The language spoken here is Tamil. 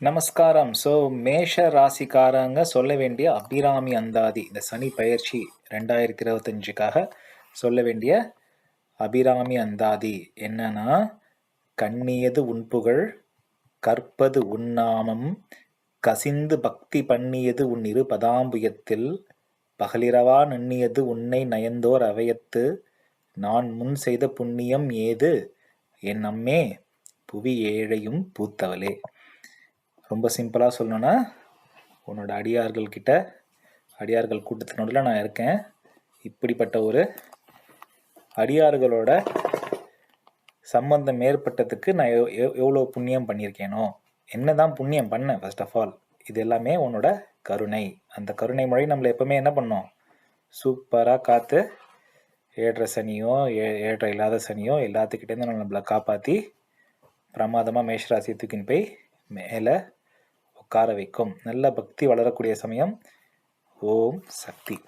நமஸ்காரம். ஸோ மேஷ ராசிக்காரங்க சொல்ல வேண்டிய அபிராமி அந்தாதி இந்த சனி பயிற்சி ரெண்டாயிரத்தி இருபத்தஞ்சுக்காக சொல்ல வேண்டிய அபிராமி அந்தாதி என்னன்னா கண்ணியது உன்புகழ் கற்பது உன்னாமம் கசிந்து பக்தி பண்ணியது உன் இரு பதாம்புயத்தில் பகலிரவா நண்ணியது உன்னை நயந்தோர் அவையத்து நான் முன் செய்த புண்ணியம் ஏது? என் அம்மே புவி ஏழையும் பூத்தவளே. ரொம்ப சிம்பிளாக சொல்லணும்னா உன்னோட அடியார்கள் கிட்ட அடியார்கள் கூட்டத்தினோட நான் இருக்கேன். இப்படிப்பட்ட ஒரு அடியார்களோட சம்பந்தம் ஏற்பட்டதுக்கு நான் எவ் எவ்- எவ்வளோ புண்ணியம் பண்ணியிருக்கேனோ என்ன தான் புண்ணியம் பண்ணேன் ஃபர்ஸ்ட் ஆஃப் ஆல் இது எல்லாமே உன்னோட கருணை. அந்த கருணை மொழி நம்மளை எப்பவுமே என்ன பண்ணோம்? சூப்பராக காற்று ஏற்ற சனியோ ஏ ஏற்ற இல்லாத சனியோ எல்லாத்துக்கிட்டேருந்து நம்மளை காப்பாற்றி பிரமாதமாக மேஷராசி தூக்கின்னு போய் மேலே உட்கார வைக்கும். நல்ல பக்தி வளரக்கூடிய சமயம். ஓம் சக்தி.